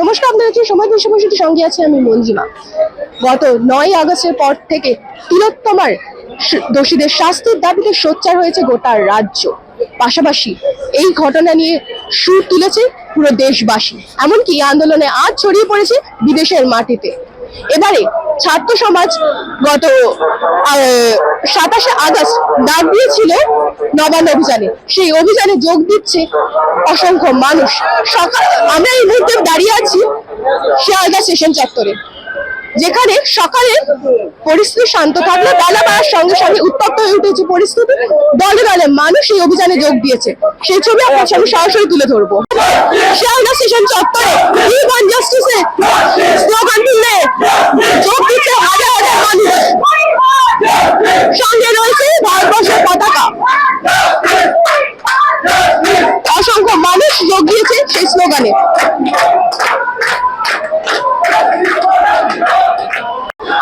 নমস্কার আপনার হচ্ছে সময় বিশ্বভাষীটির সঙ্গে আছে আমি মঞ্জিমা। গত নয় আগস্টের পর থেকে তিলোত্তমার দোষীদের শাস্তির দাবিতে সোচ্চার হয়েছে গোটা রাজ্য। পাশাপাশি এই ঘটনা নিয়ে সুর তুলেছে পুরো দেশবাসী। এমনকি আন্দোলনে আজ ছড়িয়ে পড়েছে বিদেশের মাটিতে। এবারে ছাত্র সমাজ গত সাতাশে আগস্ট ডাক দিয়েছিল নবান্ন অভিযানে। সেই অভিযানে যোগ দিচ্ছে অসংখ্য মানুষ। সকাল, আমরা এই মুহূর্তে দাঁড়িয়ে আছি শিয়ালদা স্টেশন চত্বরে, যেখানে সকালে পরিস্থিতি শান্ত থাকলে বেলা বাড়ার সঙ্গে সঙ্গে উত্তপ্ত হয়ে উঠেছে পরিস্থিতি। দলে দলে মানুষ এই অভিযানে যোগ দিয়েছে। সেই ছবি আপনার সামনে সরাসরি তুলে ধরবো। শিয়ালদা স্টেশন চত্বরে স্লোগান তুলে যোগ দিচ্ছে হাজার হাজার মানুষ সঙ্গে রয়েছে ভারতবর্ষের পতাকা অসংখ্য মানুষ যোগ দিয়েছে সেই স্লোগানে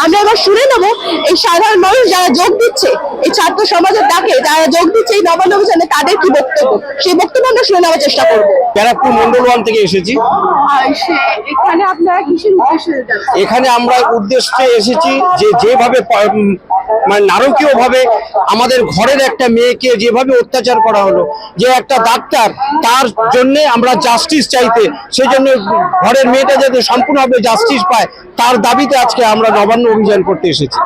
আমরা এবার শুনে নেব এই সাধারণ মানুষ যারা যোগ দিচ্ছে এই ছাত্র সমাজের ডাকে যারা যোগ দিচ্ছে এই নবান্ন অভিযানে তাদের কি বক্তব্য? সেই বক্তব্য আমরা শুনে নেওয়ার চেষ্টা করব। ব্যারাকপুর মন্ডল ওয়ান থেকে এসেছি। এখানে আপনারা কিসের উদ্দেশ্যে এখানে আমরা উদ্দেশ্যে এসেছি যে যেভাবে মানে নারকীয় ভাবে আমাদের ঘরের একটা মেয়েকে যেভাবে অত্যাচার করা হলো যে একটা ডাক্তার তার জন্য আমরা জাস্টিস চাইতে সেই জন্য ঘরের মেয়েটা যাতে সম্পূর্ণভাবে জাস্টিস পায় তার দাবিতে আজকে আমরা নবান্ন অভিযান করতে এসেছি।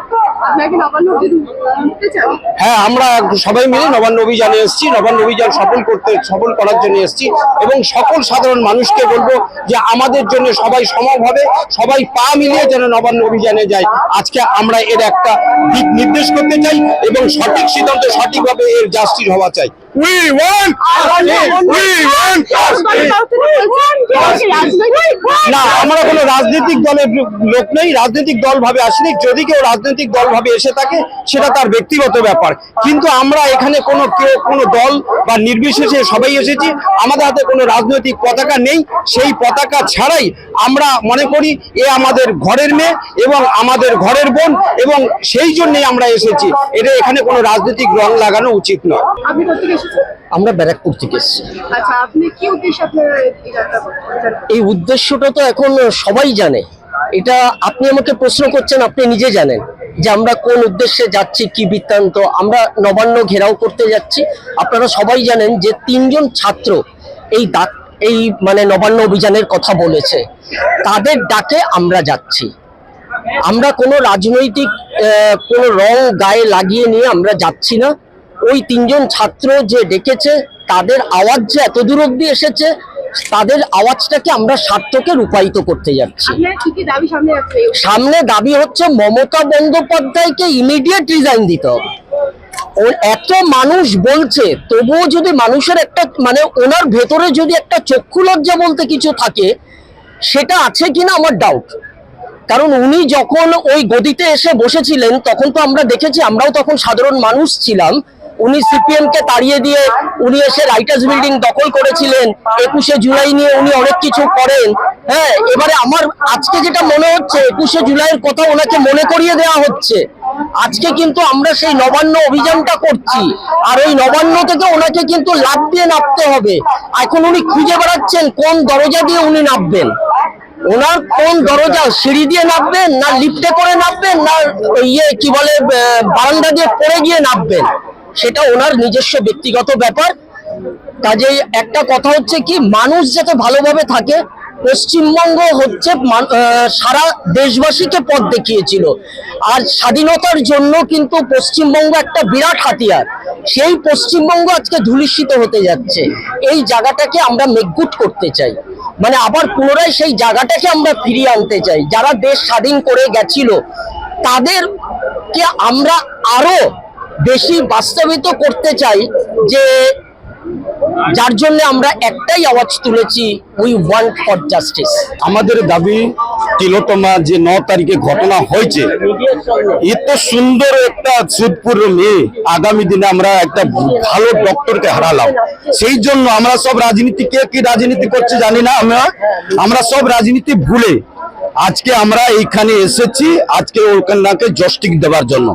হ্যাঁ আমরা সবাই মিলে নবান্ন অভিযানে এসেছি নবান্ন অভিযান সফল করতে সফল করার জন্য এসেছি এবং সকল সাধারণ মানুষকে বলব যে আমাদের জন্য সবাই সমভাবে সবাই পা মিলিয়ে যেন নবান্ন অভিযানে যায়। আজকে আমরা এর একটা দিক নির্দেশ করতে চাই এবং সঠিক সিদ্ধান্ত সঠিকভাবে এর জাস্টিস হওয়া চাই। উই ওয়ান্ট উই ওয়ান্ট না আমরা কোনো রাজনৈতিক দলের লোক নেই রাজনৈতিক দল ভাবে আসিনি যদি কেউ রাজনৈতিক দল ভাবে এসে থাকে সেটা তার ব্যক্তিগত ব্যাপার। কিন্তু আমরা এখানে কোনো কেউ কোনো দল বা নির্বিশেষে সবাই এসেছি আমাদের হাতে কোনো রাজনৈতিক পতাকা নেই সেই পতাকা ছাড়াই আমরা মনে করি এ আমাদের ঘরের মেয়ে এবং আমাদের ঘরের বোন এবং সেই জন্যই আমরা এসেছি। এটা এখানে কোনো রাজনৈতিক রং লাগানো উচিত নয়। আমরা ব্যারাকপুর থেকে এসেছি। আচ্ছা আপনি কি উদ্দেশ্যে আপনারা এই উদ্দেশ্যটা তো এখন সবাই জানে। এটা আপনি আমাকে প্রশ্ন করছেন, আপনি নিজে জানেন যে আমরা কোন উদ্দেশ্যে যাচ্ছি, কি বৃত্তান্ত। আমরা নবান্ন ঘেরাও করতে যাচ্ছি। আপনারা সবাই জানেন যে তিনজন ছাত্র এই ডাক, এই মানে নবান্ন অভিযানের কথা বলেছে। তাদের ডাকে আমরা যাচ্ছি। আমরা কোনো রাজনৈতিক কোনো রং গায়ে লাগিয়ে নিয়ে আমরা যাচ্ছি না। ওই তিনজন ছাত্র যে ডেকেছে, তাদের আওয়াজ যে এত দূর অব্দি এসেছে তাদের আওয়াজটাকে আমরা সার্থকে রূপায়িত করতে যাচ্ছি। সামনে দাবি হচ্ছে মমতা বন্দ্যোপাধ্যায়কে ইমিডিয়েট রিজাইন দিতে হবে। ও এত মানুষ বলছে তবুও যদি মানুষের একটা মানে ওনার ভেতরে যদি একটা চক্ষু লজ্জা বলতে কিছু থাকে সেটা আছে কিনা আমার ডাউট কারণ উনি যখন ওই গদিতে এসে বসেছিলেন তখন তো আমরা দেখেছি আমরাও তখন সাধারণ মানুষ ছিলাম। উনি সিপিএম কে তাড়িয়ে দিয়ে উনি এসে রাইটার্স বিল্ডিং দখল করেছিলেন। একুশে জুলাই নিয়ে উনি অনেক কিছু করেন। হ্যাঁ এবারে আমার আজকে যেটা মনে হচ্ছে, একুশে জুলাইয়ের কথা ওনাকে মনে করিয়ে দেওয়া হচ্ছে। আজকে কিন্তু আমরা সেই নবান্ন অভিযানটা করছি। আর ওই নবান্ন থেকে ওনাকে কিন্তু লাভ দিয়ে নামতে হবে। এখন উনি খুঁজে বেড়াচ্ছেন কোন দরজা দিয়ে উনি নামবেন ওনার কোন দরজা, সিঁড়ি দিয়ে নামবেন না লিফটে করে নামবেন না ইয়ে কি বলে বারান্দা দিয়ে পড়ে গিয়ে নামবেন সেটা ওনার নিজস্ব ব্যক্তিগত ব্যাপার। কাজেই একটা কথা হচ্ছে কি, মানুষ যাতে ভালোভাবে থাকে, পশ্চিমবঙ্গ হচ্ছে সারা দেশবাসীকে পথ দেখিয়েছিল। আর স্বাধীনতার জন্য কিন্তু পশ্চিমবঙ্গ একটা বিরাট হাতিয়ার। সেই পশ্চিমবঙ্গ আজকে ধূলিস্মিত হতে যাচ্ছে। এই জায়গাটাকে আমরা মেঘগুট করতে চাই। মানে আবার পুনরায় সেই জায়গাটাকে আমরা ফিরিয়ে আনতে চাই। যারা দেশ স্বাধীন করে গেছিল, তাদেরকে আমরা আরও বেশি বাস্তবিত করতে চাই যে যার জন্য আমরা একটাই আওয়াজ তুলেছি উই ওয়ান্ট ফর জাস্টিস আমাদের দাবি, তিলোত্তমা যে ন তারিখে ঘটনা হয়েছে, এত সুন্দর একটা সুদপুর মেয়ে, আগামী দিনে আমরা একটা ভালো ডক্টরকে হারালাম। সেই জন্য আমরা সব রাজনীতি, কে কি রাজনীতি করছে জানি না আমরা আমরা সব রাজনীতি ভুলে আজকে আমরা এইখানে এসেছি, আজকে ওখানকে জস্টিক দেওয়ার জন্য।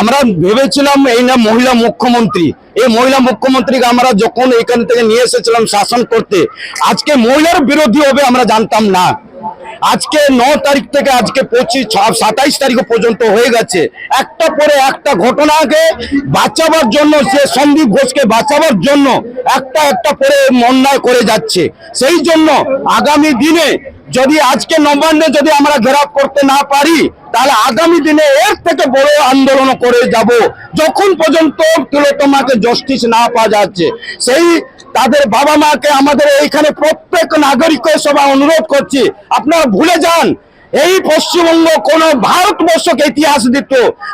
আমরা ভেবেছিলাম এই না মহিলা মুখ্যমন্ত্রী। এই মহিলা মুখ্যমন্ত্রীকে আমরা যখন এখান থেকে নিয়ে এসেছিলাম শাসন করতে, আজকে মহিলার বিরোধী হবে আমরা জানতাম না। আজকে ন তারিখ থেকে আজকে পঁচিশ সাতাইশ তারিখ পর্যন্ত হয়ে গেছে। একটা পরে একটা ঘটনাকে বাঁচাবার জন্য, সে সন্দীপ ঘোষকে বাঁচাবার জন্য একটা একটা করে অন্যায় করে যাচ্ছে। সেই জন্য আগামী দিনে যদি আজকে নবান্নে যদি আমরা ঘেরাও করতে না পারি, তাহলে আগামী দিনে এর থেকে বড় আন্দোলন করে যাব। যখন পর্যন্ত তিলোত্তমাকে জাস্টিস না পাওয়া যাচ্ছে, সেই তাদের বাবা মাকে আমাদের এইখানে প্রত্যেক নাগরিকের সবাই অনুরোধ করছি, আপনারা ভুলে যান। এই পশ্চিমবঙ্গ কোন ভারতবর্ষকে ইতিহাস দিত,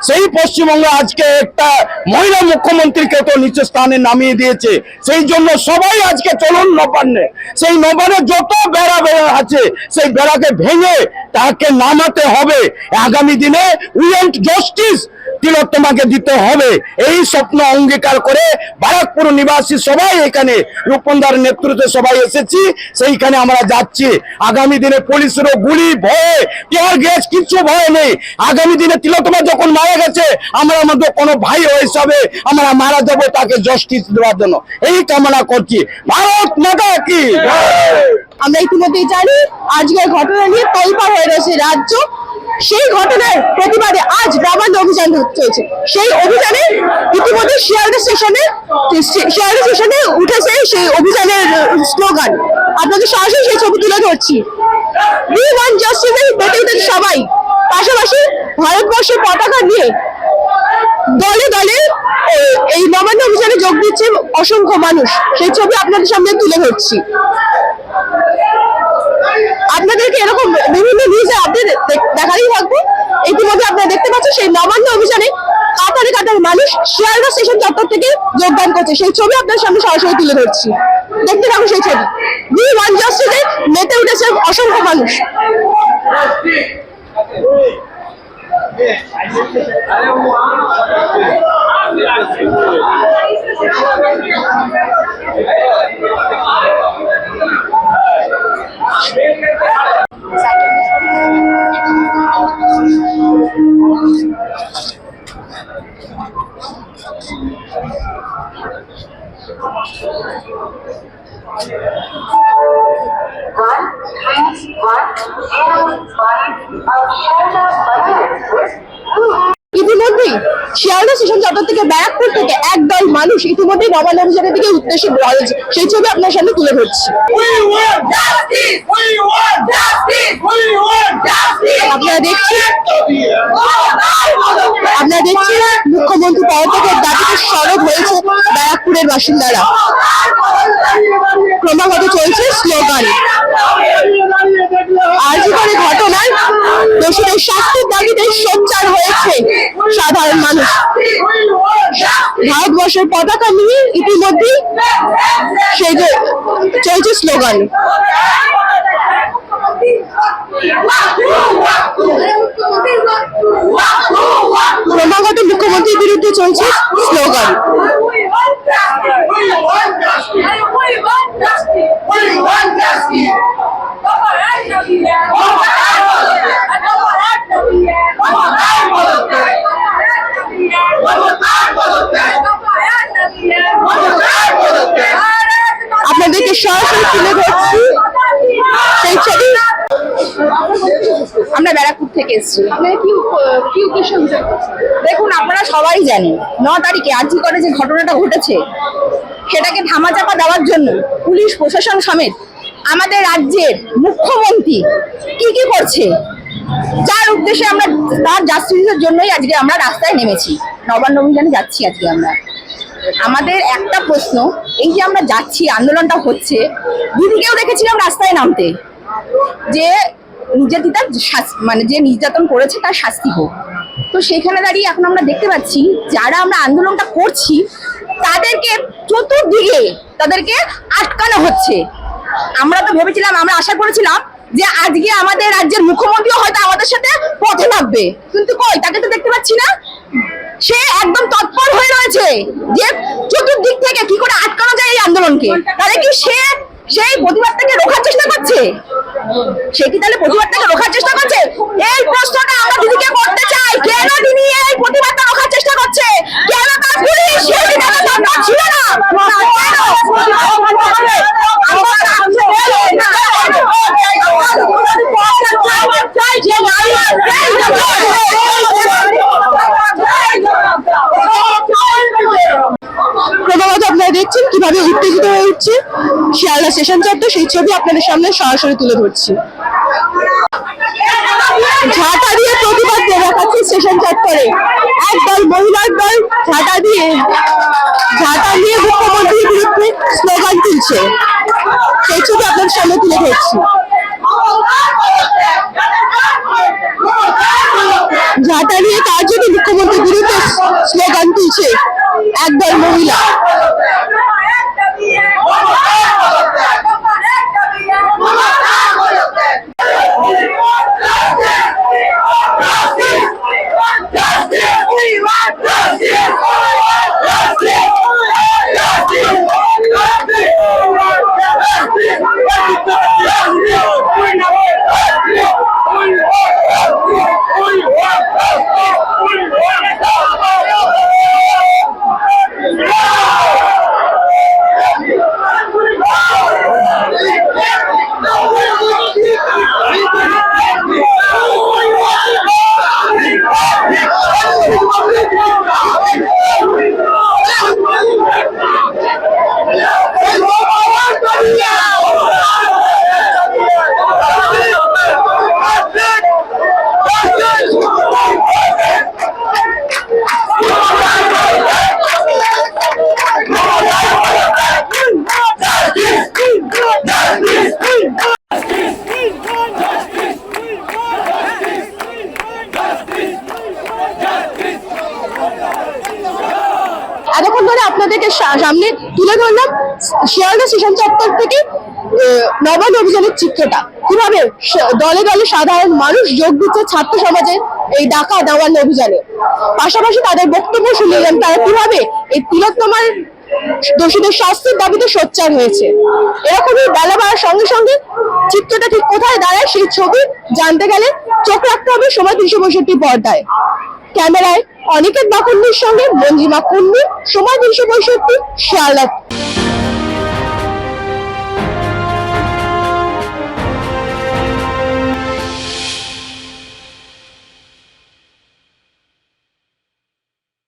সেই পশ্চিমবঙ্গ আজকে একটা মহিলা মুখ্যমন্ত্রীকে তো নিচে স্থানে নামিয়ে দিয়েছে। সেই জন্য সবাই আজকে চলুন নবান্নে। সেই নবান্নে যত বেড়া বেড়া আছে, সেই বেড়াকে ভেঙে তাকে নামাতে হবে। আগামী দিনে উইয়েন্ট জাস্টিস তিলোত্তমাকে দিতে হবে। এই স্বপ্ন অঙ্গীকার করে বারাকপুর নিবাসী সবাই এখানে, রূপন্দার নেতৃত্বে সবাই এসেছি, সেইখানে আমরা যাচ্ছি। আগামী দিনে পুলিশেরও গুলি, ভয়ে, টিয়ার গ্যাস, কিছু ভয় নেই। আগামী দিনে তিলোত্তমা যখন মারা গেছে, আমরা আমাদের কোনো ভাই হিসাবে আমরা মারা যাব তাকে জাস্টিস দেওয়ার জন্য। এই কামনা করছি। ভারত মাতা কি? আমরা ইতিমধ্যেই জানি, আজকের ঘটনা নিয়ে তোলপাড় হয়ে রয়েছে রাজ্য। সেই ঘটনার প্রতিবাদে আজ নবান্ন অভিযান চলছে। সেই অভিযানে ইতিমধ্যে শিয়ালদা স্টেশনে শিয়ালদা স্টেশনে উঠেছে সেই অভিযানের স্লোগান। আপনাদের সরাসরি সেই ছবি তুলে ধরছি। উই সবাই। পাশাপাশি ভারতবর্ষের পতাকা নিয়ে দলে দলে এই নবান্ন অভিযানে যোগ দিচ্ছে অসংখ্য মানুষ। সেই ছবি আপনাদের সামনে তুলে ধরছি। আপডেট দেখাতেই থাকব। ইতিমধ্যে আপনারা দেখতে পাচ্ছেন সেই নবান্ন অভিযানে কাতারে কাতারে মানুষ শিয়ালদা স্টেশন চত্বর থেকে যোগদান করছে। সেই ছবি আপনার সামনে সরাসরি তুলে ধরছি। দেখতে থাকুন সেই ছবি। উই ওয়ান মেতে উঠেছে অসংখ্য মানুষ। শিয়ালদা স্টেশন চত্বর থেকে ব্যারাকপুর থেকে একদল মানুষ ইতিমধ্যেই নবান্ন অভিযানের দিকে উদ্দেশ্যে রয়েছে সেই ছবি আপনার সামনে তুলে ধরছি আপনারা দেখছেন আপনারা দেখছেন মুখ্যমন্ত্রী পদত্যাগের দাবিতে সরব হয়েছে ব্যারাকপুরের বাসিন্দারা ক্রমাগত চলছে স্লোগান আজীবনের ঘটনায় দোষীদের শাস্তির দাবিতে সোচ্চার হয়েছে সাধারণ মানুষ। ভারতবর্ষের পতাকা নিয়ে ইতিমধ্যে সেই যে চলছে স্লোগান। ক্রমাগত মুখ্যমন্ত্রীর বিরুদ্ধে চলছে slogan. আপনাদেরকে সরাসরি তুলে ধরছি আমরা ব্যারাকপুর থেকে এসেছি। দেখুন আপনারা সবাই জানেন ন তারিখে আর্জি করে যে ঘটনাটা ঘটেছে সেটাকে ধামাচাপা দেওয়ার জন্য পুলিশ প্রশাসন সমেত আমাদের রাজ্যের মুখ্যমন্ত্রী কি কি করছে? যার উদ্দেশ্যে আমরা তার জাস্টিসের জন্যই আজকে আমরা রাস্তায় নেমেছি। নবান্ন অভিযানে যাচ্ছি আজকে আমরা। আমাদের একটা প্রশ্ন এই যে আমরা যাচ্ছি আন্দোলনটা হচ্ছে দিদিকেও দেখেছিলাম রাস্তায় নামতে যে নির্যাতিতার মানে যে নির্যাতন করেছে তার শাস্তি হোক। তো সেখানে দাঁড়িয়ে এখন আমরা দেখতে পাচ্ছি, যারা আমরা আন্দোলনটা করছি, তাদেরকে চতুর্দিকে তাদেরকে আটকানো হচ্ছে। আমরা তো ভেবেছিলাম, আমরা আশা করেছিলাম যে আজকে আমাদের রাজ্যের মুখ্যমন্ত্রীও হয়তো আমাদের সাথে পথে নামবে কিন্তু কই, তাকে তো দেখতে পাচ্ছি না। সে একদম তৎপর হয়ে রয়েছে যে চতুর্দিক থেকে কি করে আটকানো যায় এই আন্দোলনকে। তাহলে কি সে সেই প্রতিবাদটাকে রোখার চেষ্টা করছে। সে কি তাহলে প্রতিবাদটাকে রোখার চেষ্টা করছে? এই প্রশ্নটা আমরা দিদিকে করতে চাই। কেন দিদি এই প্রতিবাদটা রোখার চেষ্টা করছে? কেন তার পুলিশ? সেই দরকার ছিল না? আপনারা দেখছেন কীভাবে উত্তেজিত হয়ে উঠছে। শিয়ালদা স্টেশন চত্বর, সেই ছবি আপনাদের সামনে সরাসরি তুলে ধরছি। ঝাঁটা দিয়ে প্রতিবাদ দেখাচ্ছে স্টেশন চত্বরে। একদল মহিলার দল ঝাঁটা দিয়ে, ঝাঁটা নিয়ে মুখ্যমন্ত্রীর বিরুদ্ধে স্লোগান তুলছে। সেই ছবি আপনাদের সামনে তুলে ধরছি। ঝাঁটা নিয়ে তার জন্য মুখ্যমন্ত্রীর বিরুদ্ধে স্লোগান তুলছে একদল মহিলা আপনাদেরকে সামনে তুলে ধরলাম শিয়ালদা স্টেশন চত্বর থেকে আহ, নবান্ন অভিযানের চিত্রটা। কীভাবে দলে দলে সাধারণ মানুষ যোগ দিচ্ছে ছাত্র সমাজের এই ডাকা নবান্ন অভিযানে। পাশাপাশি তাদের বক্তব্য শুনলেন তারা কীভাবে এই তিলোত্তমার দোষীদের শাস্তির দাবিতে সোচ্চার হয়েছে। এরকমই বেলা বাড়ার সঙ্গে সঙ্গে চিত্রটা ঠিক কোথায় দাঁড়ায় সেই ছবি জানতে গেলে চোখ রাখতে হবে সময় তিনশো পঁয়ষট্টি পর্দায়। ক্যামেরায় অনিকেত বাকুন্ডির সঙ্গে মঞ্জিমা কুন্ডু সময় তিনশো পঁয়ষট্টি শিয়ালদা।